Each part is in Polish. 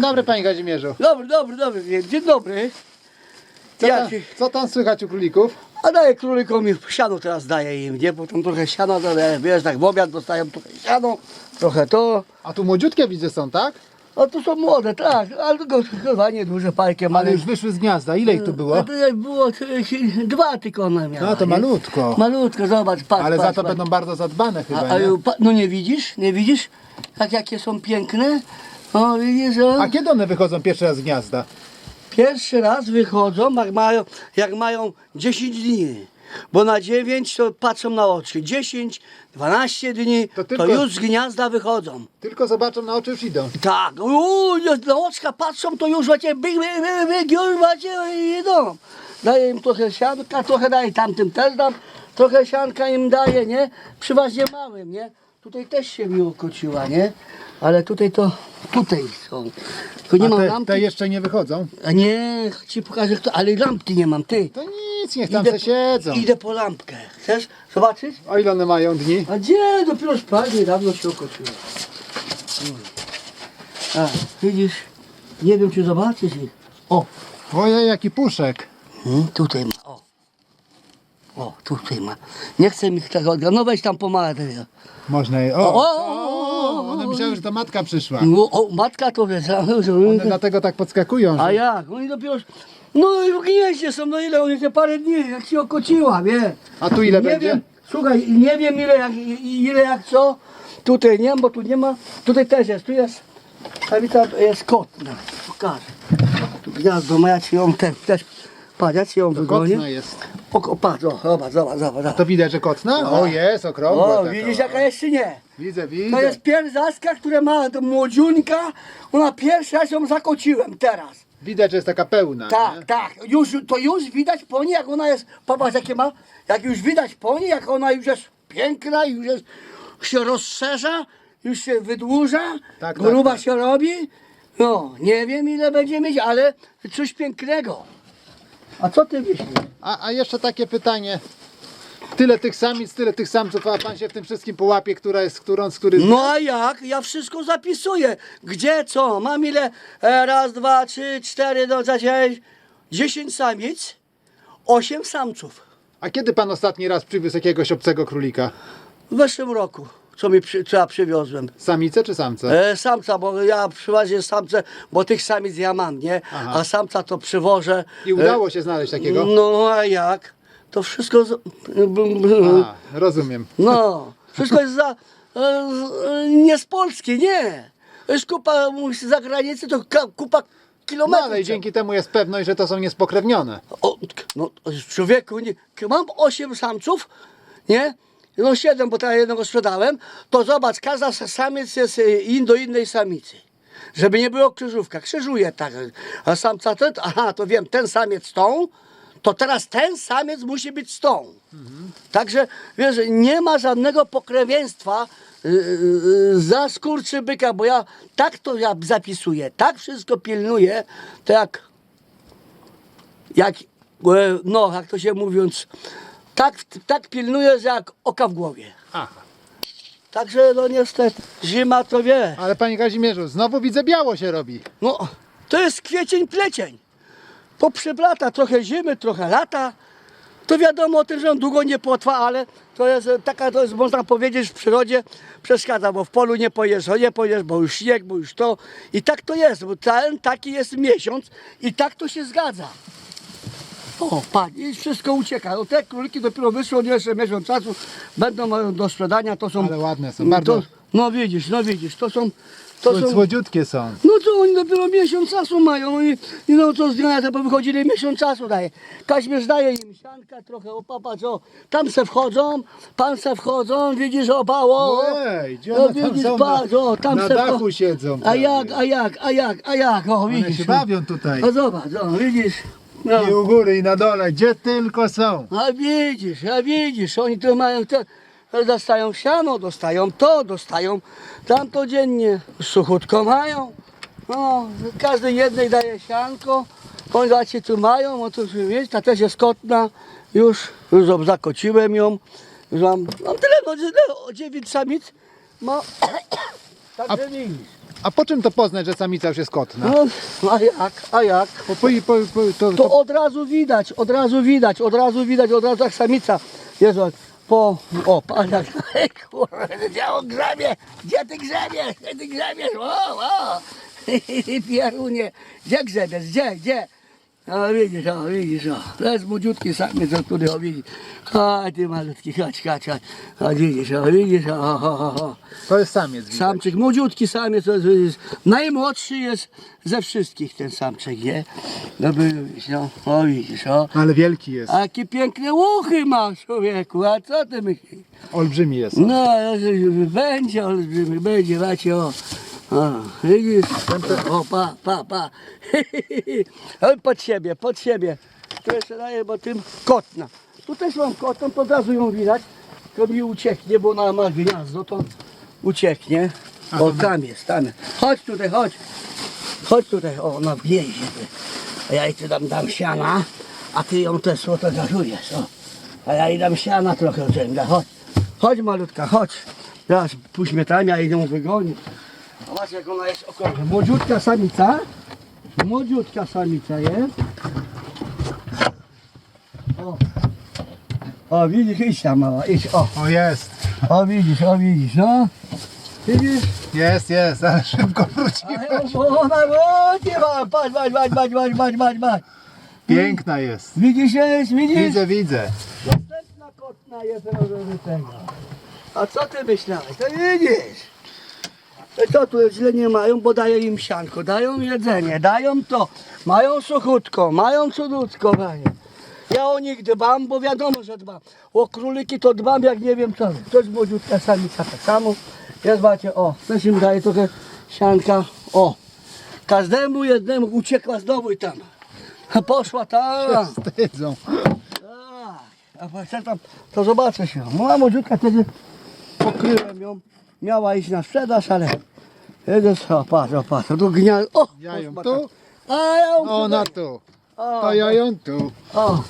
Dobry panie Kazimierzu. Dobry, dobry, dobry, dzień dobry. Co, Ja tam, co tam słychać u królików? a daję królikom i siano teraz daję im, nie? Bo tam trochę siana dodaję, wiesz, tak w obiad dostają trochę siano, trochę to. A tu młodziutkie widzę są, tak? A to są młode, tak, ale tylko chyba nieduże parkiem, Ale już wyszły z gniazda. Ile ich tu było? tutaj było e, dwa tylko one miała. No to nie? malutko. Malutko, zobacz, patrz, Ale za patrz, to patrz. będą bardzo zadbane chyba, A, nie? pa- no nie widzisz, nie widzisz? Tak jakie są piękne? O, widzisz, o. A kiedy one wychodzą pierwszy raz z gniazda? Pierwszy raz wychodzą, jak mają, jak mają 10 dni. Bo na 9 to patrzą na oczy. 10, 12 dni To to, tylko- już z gniazda wychodzą. Tylko zobaczą na oczy już idą. Tak, uuu, na oczka patrzą, to już macie byk, byk, byk, byk, już macie i idą. Daję im trochę sianka, trochę daję tamtym też dam, trochę sianka im daję, nie? Przeważnie małym, nie? Tutaj też się mi okociła, nie? Ale tutaj to, tutaj są. Tu nie A mam te, lampy. te jeszcze nie wychodzą? A nie, ci pokażę kto, ale lampki nie mam, ty. To nic, niech tam se siedzą. idę po lampkę. Chcesz zobaczyć? O ile one mają dni? A gdzie? Dopiero spadnie, dawno się okociło. Mm. A, widzisz? Nie wiem, czy zobaczysz ich. O, Ojej, jaki puszek. hmm, tutaj ma, o. O, tutaj ma. Nie chcę mi tego odgrać. No weź tam pomagaj tego. Można je... O, O, o, o, o, one myślały, że to matka przyszła. No, o, matka to wie, że... One dlatego tak podskakują, A że... jak? Oni dopiero... No i w gnieździe są, no ile? Oni te parę dni, jak się okociła, wie. A tu ile nie będzie? Wiem, słuchaj, nie wiem ile jak, i- ile jak co. Tutaj nie, bo tu nie ma. Tutaj też jest, tu jest. Samica jest kotna. Pokażę. Tu gniazdo ma, ja ci ją też, też patrz, ja ci ją To wygonię. kotna jest. O, o, patrz, o, zobacz, zobacz, zobacz. zobacz. To widać, że kotna? O, jest, okrągła O, taka. widzisz jaka jest czy nie? Widzę, To widzę. jest pierzaska, która ma to młodziunka. Ona pierwsza ją zakociłem teraz. Widać, że jest taka pełna. Tak, nie? tak. Już, to już widać po niej, jak ona jest. Popatrz, jakie ma. Jak już widać po niej, jak ona już jest piękna, już jest, się rozszerza, już się wydłuża, Tak, tak, gruba tak. się robi. No, nie wiem ile będzie mieć, ale coś pięknego. A co ty myślisz? A, a jeszcze takie pytanie. Tyle tych samic, tyle tych samców, a pan się w tym wszystkim połapie, która jest którą, z którym... No a jak? Ja wszystko zapisuję. Gdzie co? Mam ile? E, Raz, dwa, trzy, cztery, no za dziesięć. Dziesięć samic, osiem samców. A kiedy pan ostatni raz przywiózł jakiegoś obcego królika? W zeszłym roku, co mi przy, co ja przywiozłem. Samicę czy samca? E, samca, bo ja przywozię samce, bo tych samic ja mam, nie? Aha. A samca to przywożę. I udało się znaleźć E, takiego? No a jak? To wszystko. Z, A, rozumiem. no, wszystko jest za. E, z- e, nie z Polski, nie. To jest kupa z zagranicy, to ka- kupa No kilometrów. ale i dzięki temu jest pewność, że to są niespokrewnione. O, no, człowieku, nie, mam 8 samców, nie? No 7, bo teraz jednego sprzedałem. To zobacz, każda samiec jest y, in do innej samicy. Żeby nie było krzyżówka. Krzyżuje tak. A samca ten, aha, to wiem, ten samiec tą, to teraz ten samiec musi być z tą. Także wiesz, nie ma żadnego pokrewieństwa yy, yy, za skurczybyka, bo ja tak to ja zapisuję, tak wszystko pilnuję, to jak jak, e, no jak to się mówiąc, tak, tak pilnuję, że jak oka w głowie. Aha. Także no niestety, zima to wie. Ale panie Kazimierzu, znowu widzę biało się robi. No, to jest kwiecień, plecień. Poprzeplata trochę zimy, trochę lata. To wiadomo o tym, że on długo nie potrwa, ale to jest e, taka, to jest można powiedzieć w przyrodzie przeszkadza, bo w polu nie pojesz, nie pojesz, bo już śnieg, bo już to. I tak to jest, bo ten taki jest miesiąc i tak to się zgadza. O, pan, i wszystko ucieka. No, te króliki dopiero wyszły, one jeszcze miesiąc czasu będą mają do sprzedania, to są... Ale ładne są, bardzo- To, no widzisz, no widzisz, to są... To są Słodziutkie są. no to oni dopiero miesiąc czasu mają. Oni, i no co z dnia na to wychodzili, miesiąc czasu daje. Kaźmierz daje im sianka trochę, o popatrz, o, tam se wchodzą, pan se wchodzą, widzisz, o, bało. No ej, gdzie no one tam widzisz, są? patrz, o, tam Na se dachu siedzą A prawie. jak, a jak, a jak, a jak, o, One widzisz. się no. bawią tutaj. A zobacz, o, widzisz. No. I u góry, i na dole, gdzie tylko są. A widzisz, a widzisz, oni to mają te, dostają siano, dostają to, dostają tamto dziennie, suchutko mają. No, każdy jednej daje sianko, oni zobaczcie tu mają, o tu wiesz, ta też jest kotna, już, już zakociłem ją, już mam, mam tyle, no, no, dziewięć samic, ma, także widzisz. A po czym to poznać, że samica już jest kotna? No, a jak, a jak? Po, po, po, po, to, To to, od razu widać, od razu widać, od razu widać, od razu jak samica. Jezu, jak po, o, pan jak, kurwa, on grzebie, gdzie ty grzebiesz, gdzie ty grzebiesz, o, o, pierunie, gdzie grzebiesz, gdzie, gdzie? O, widzisz, o, widzisz, to jest młodziutki samiec, o który, o, widzisz, chodź ty malutki, chodź, chodź, chodź, chodź, widzisz, o, widzisz, o, o, o, o. to jest samiec. widać. Samczyk, młodziutki samiec, to jest, jest, najmłodszy jest ze wszystkich ten samczyk, nie? No by, no, o widzisz, o. Ale wielki jest. A jakie piękne łuchy masz, człowieku, a co ty myślisz? Olbrzymi jest. No, będzie olbrzymi, będzie, macie, o. O, widzisz? O, pa, pa, pa. Ale pod siebie, pod siebie. Tu jeszcze daję, bo tym kotna. Tu też mam kotną, od razu ją widać. To mi ucieknie, bo ona ma gniazdo, to ucieknie. O, tam jest, tam jest. Chodź tutaj, chodź. Chodź tutaj, o, ona w gnieździe. A ja jej tu dam, dam siana, a ty ją też sfotografujesz, o. A ja jej dam siana trochę rzęga, chodź. Chodź malutka, chodź. Teraz mnie tam, ja jej ją wygonię. Zobacz jak ona jest okrągła. Młodziutka samica. Młodziutka samica jest. O. O, widzisz, idź tam mała, idź, o. O jest. O, widzisz, o, widzisz, no. Widzisz? Jest, jest, ale szybko wróci. A o, ona, o, nie ma, patrz, patrz, patrz, patrz, patrz, patrz, patrz, patrz. Piękna jest. Widzisz, jest, widzisz? Widzę, widzę. Następna kotna jest robiony tego. A co ty myślałeś? To widzisz. I To tu źle nie mają, bo dają im sianko, dają jedzenie, dają to. Mają suchutko, mają cudutko, panie. Ja o nich dbam, bo wiadomo, że dbam. O króliki to dbam jak nie wiem co. To jest młodziutka samica tak samo. Ja zobaczcie, o, też im daję trochę sianka. O, każdemu jednemu uciekła znowu i tam. Poszła tam. Wstydzą. Tak, a tam, to zobaczę się. Moja młodziutka wtedy pokryłem ją. Miała iść na sprzedaż, ale jedziesz, o patrz, o patrz, tu gnia... O! Ja ją tu, tam. A ja ją ona tutaj. tu. O, To ja ją tu. o.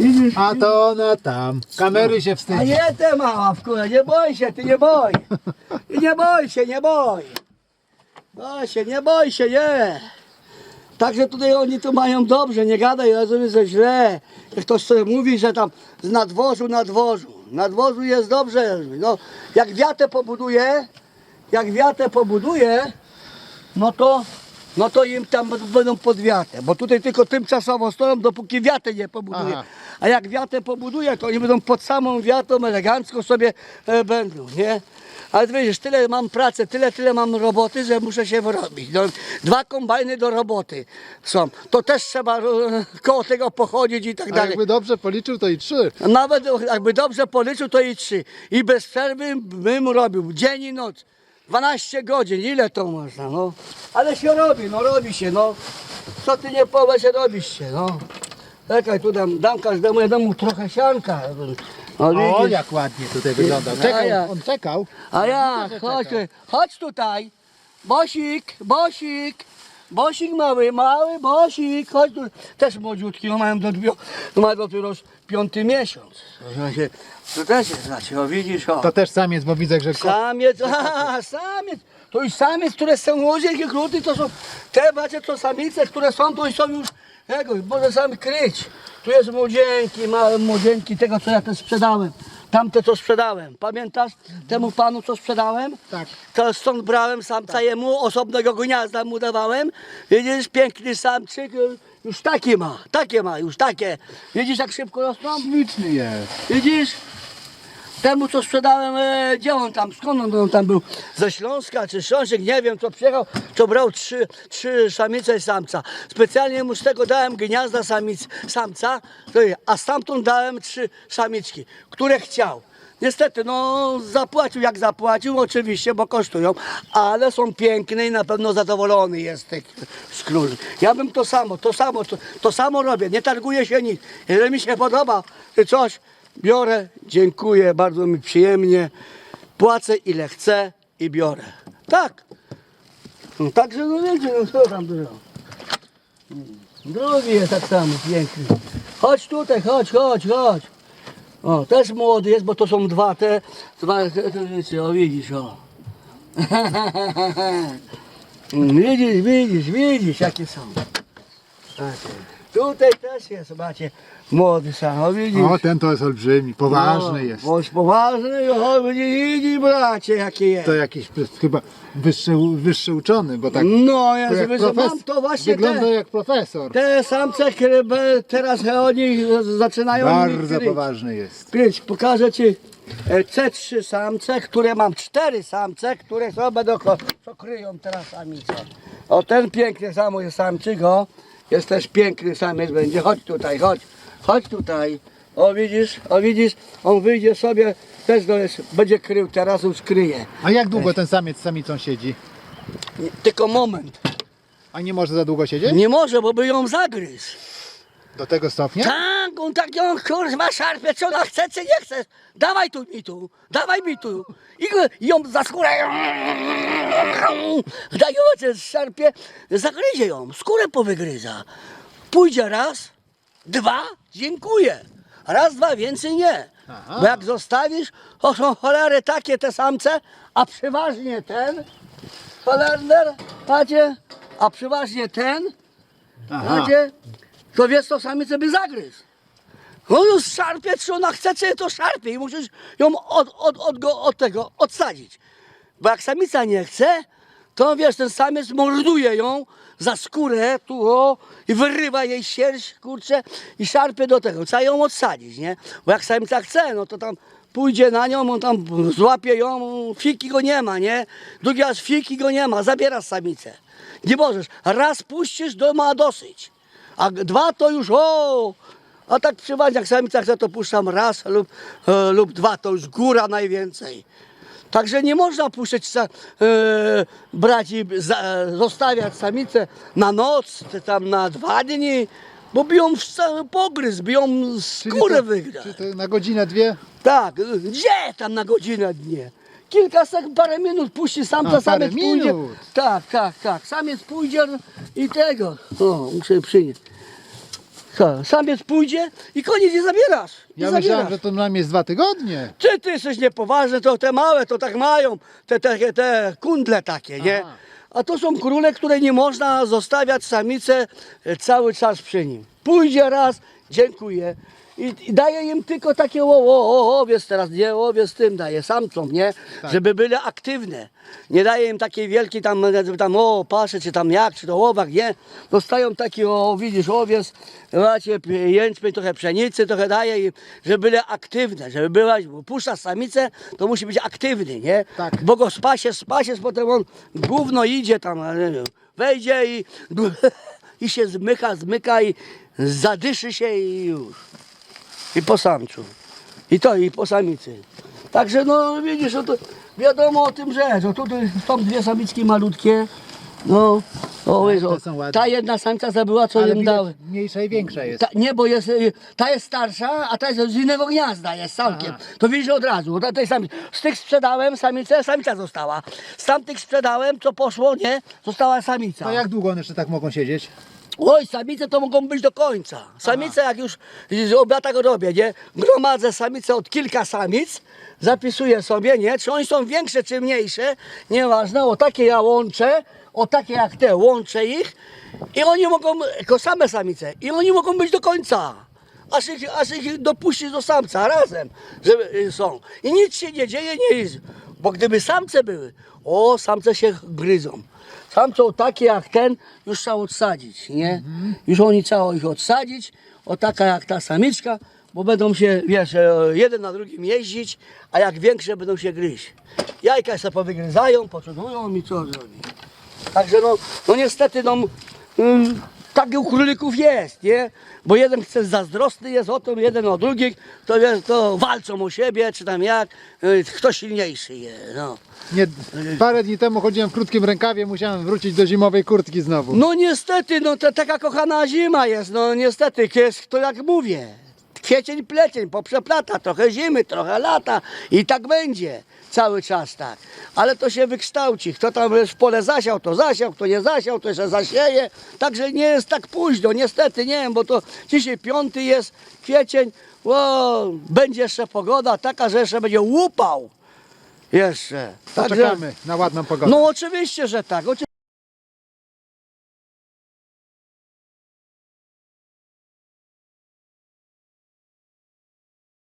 Widzisz? A to ona tam. Kamery się A wstydzi. nie te mała wkurę, nie boj się, ty nie boj. Ty nie boj się, nie boj. Boj się, nie boj się, nie. Także tutaj oni tu mają dobrze, nie gadaj, rozumiesz, że źle. Jak ktoś sobie mówi, że tam z nadworzu, nadworzu. Nadworzu jest dobrze. No, jak wiatę pobuduje, jak wiatę pobuduje, no to, no to im tam będą pod wiatę, bo tutaj tylko tymczasowo stoją, dopóki wiatę nie pobuduje. Aha. A jak wiatę pobuduje, to oni będą pod samą wiatą elegancko sobie e, będą, nie? Ale wiesz, tyle mam pracy, tyle, tyle mam roboty, że muszę się wyrobić. No, dwa kombajny do roboty są. To też trzeba e, koło tego pochodzić i tak A dalej. jakby dobrze policzył, to i trzy. Nawet jakby dobrze policzył, to i trzy. I bez przerwy bym robił dzień i noc. 12 godzin, ile to można, no. Ale się robi, no robi się, no. Co ty nie powiesz, robisz się, no. Czekaj, tu dam, dam każdemu jednemu trochę sianka. O, widzisz? jak ładnie tutaj wygląda. Czekał, on czekał. A ja, chodź, chodź tutaj. Bosik, Bosik. Bosik mały, mały Bosik, chodź tu. Też młodziutki, no mają dopiero, no ma dopiero piąty miesiąc. To, też jest, znaczy, o widzisz, o. To też samiec, bo widzę, że. Samiec, a, samiec. To już samiec, które są młodzieńkie kruty, to są te macie to samice, które są, to już są już, jego, może sam kryć. Tu jest młodzieńki, małe młodzieńki, tego co ja też sprzedałem. Tamte co sprzedałem. Pamiętasz temu panu co sprzedałem? Tak. To stąd brałem samca jemu, osobnego gniazda mu dawałem. Widzisz, piękny samczyk, już takie ma, takie ma, już takie. Widzisz jak szybko rosną? Śliczny jest. Widzisz? Temu co sprzedałem, e, gdzie on tam, skąd on, tam był? Ze Śląska czy Śląsek, nie wiem, co przyjechał, to brał trzy, trzy samice i samca. Specjalnie mu z tego dałem gniazda samic, samca, a stamtąd dałem trzy samiczki, które chciał. Niestety, no zapłacił jak zapłacił, oczywiście, bo kosztują, ale są piękne i na pewno zadowolony jest tych z król. Ja bym to samo, to samo, to, to samo robię, nie targuję się nic. Jeżeli mi się podoba coś, biorę, dziękuję, bardzo mi przyjemnie, płacę ile chcę i biorę. Tak. No, także no wiecie, no co tam dużo. Drugi jest tak samo, piękny. Chodź tutaj, chodź, chodź, chodź. O, też młody jest, bo to są dwa te, dwa te, te wiecie, o widzisz, o. widzisz, widzisz, widzisz jakie są. Tutaj też jest, zobaczcie, młody sam, o widzisz. O, ten to jest olbrzymi, poważny No, jest. Bądź poważny, o widzisz bracie jakie jest. To jakiś chyba wyższy, wyższy uczony, bo tak No, ja jak sobie profes- mam to właśnie wygląda te, jak profesor. te samce, które be- teraz oni zaczynają Bardzo kryć. poważny jest. Kryć, pokażę ci e, C3 samce, które mam cztery samce, które sobie będą ko- co kryją teraz samice. O ten piękny samo jest samczyk, o. Jest też piękny samiec będzie. Chodź tutaj, chodź. Chodź tutaj. O widzisz, o widzisz, on wyjdzie sobie, też do będzie krył, teraz już kryje. A jak długo ten samiec z samicą siedzi? Nie, Tylko moment. A nie może za długo siedzieć? Nie może, bo by ją zagryzł. Do tego stopnia? Tak, on tak ją kurwa szarpie, czy ona chce, czy nie chce. Dawaj tu mi tu, dawaj mi tu. I go- i ją za skórę. Daj ją cię szarpie, zagryzie ją, skórę powygryza. Pójdzie raz, dwa, dziękuję. Raz, dwa, więcej nie. Aha. Bo jak zostawisz, to są cholery takie te samce, a przeważnie ten, cholerner, padzie, a przeważnie ten. Macie? To wiesz, to samice by zagryzł. On już szarpie, czy ona chce, czy to szarpie i musisz ją od, od, od, go, od tego odsadzić. Bo jak samica nie chce, to wiesz, ten samiec morduje ją za skórę tu o, i wyrywa jej sierść, kurczę, i szarpie do tego. Trzeba ją odsadzić, nie? Bo jak samica chce, no to tam pójdzie na nią, on tam złapie ją, fiki go nie ma, nie? Drugi raz fiki go nie ma, zabierasz samicę. Nie możesz. Raz puścisz, to ma dosyć. A dwa to już o! A tak przeważnie jak samica chce, to puszczam raz lub, e, lub dwa, to już góra najwięcej. Także nie można puszczać sa, e, brać i za, zostawiać samicę na noc, czy tam na dwa dni, bo by ją w cały pogryz, by ją Czyli skórę wygrać. Czy to na godzinę, dwie? Tak, gdzie tam na godzinę dnie? Kilka sekund, parę minut puści sam A, to parę samiec pójdzie. minut. Tak, tak, tak. Samiec pójdzie i tego. O, muszę przynieść. Samiec pójdzie i koniec nie zabierasz. Nie Ja zabierasz. myślałem, że to nam jest dwa tygodnie. Czy ty jesteś niepoważny, to te małe to tak mają, te, te, te kundle takie, nie? Aha. A to są króle, które nie można zostawiać samice e, cały czas przy nim. Pójdzie raz, dziękuję. I, i daje im tylko takie o, o, o, owiec teraz, nie, owiec tym daje, samcom, nie? Tak. Żeby były aktywne. Nie daje im takiej wielkiej tam, żeby tam o, pasze, czy tam jak, czy to owak, nie? Dostają taki, o, widzisz, owiec, macie jęczmień, trochę pszenicy, trochę daje im, żeby były aktywne, żeby była, bo puszcza samicę, to musi być aktywny, nie? Tak. Bo go spasie, spasie, potem on gówno idzie tam, wiem, wejdzie i, i się zmyka, zmyka i zadyszy się i już. I po samcu. I to, i po samicy. Także no widzisz, no to wiadomo o tym, że no, tutaj są dwie samiczki malutkie. No, o, o, są ładne. ta jedna samca zabyła, co Ale im widać, dały. mniejsza i większa jest. Ta, nie, bo jest, y, ta jest starsza, a ta jest z innego gniazda, jest całkiem. Aha. To widzisz od razu. Tej samicy. Z tych sprzedałem samicę, samica została. Z tamtych sprzedałem, co poszło, nie, została samica. To jak długo one jeszcze tak mogą siedzieć? Oj, samice to mogą być do końca. Samice jak już, ja tak robię, nie? Gromadzę samice od kilka samic, zapisuję sobie, nie? Czy one są większe, czy mniejsze, nieważne, o takie ja łączę, o takie jak te, łączę ich i oni mogą, jako same samice, i oni mogą być do końca. Aż ich, aż ich dopuścić do samca razem, żeby y, są. I nic się nie dzieje, nie jest. Bo gdyby samce były, o, samce się gryzą. Samcą takie jak ten już trzeba odsadzić, nie? Już oni trzeba ich odsadzić, o taka jak ta samiczka, bo będą się, wiesz, e, jeden na drugim jeździć, a jak większe będą się gryźć. Jajka się powygryzają, poczują i co zrobi. Także no, no niestety no, mm, tak u królików jest, nie? Bo jeden chce zazdrosny jest o tym, jeden o drugich, to, to walczą o siebie, czy tam jak, y, kto silniejszy jest, no. Nie, parę dni temu chodziłem w krótkim rękawie, musiałem wrócić do zimowej kurtki znowu. No niestety, no to taka kochana zima jest, no niestety, jest to jak mówię. Kwiecień, plecień, poprzeplata, trochę zimy, trochę lata i tak będzie cały czas tak. Ale to się wykształci. Kto tam w pole zasiał, to zasiał, kto nie zasiał, to jeszcze zasieje. Także nie jest tak późno, niestety, nie wiem, bo to dzisiaj piąty jest kwiecień, o, będzie jeszcze pogoda taka, że jeszcze będzie łupał. Jeszcze. Także- Poczekamy na ładną pogodę. No oczywiście, że tak. Oczy-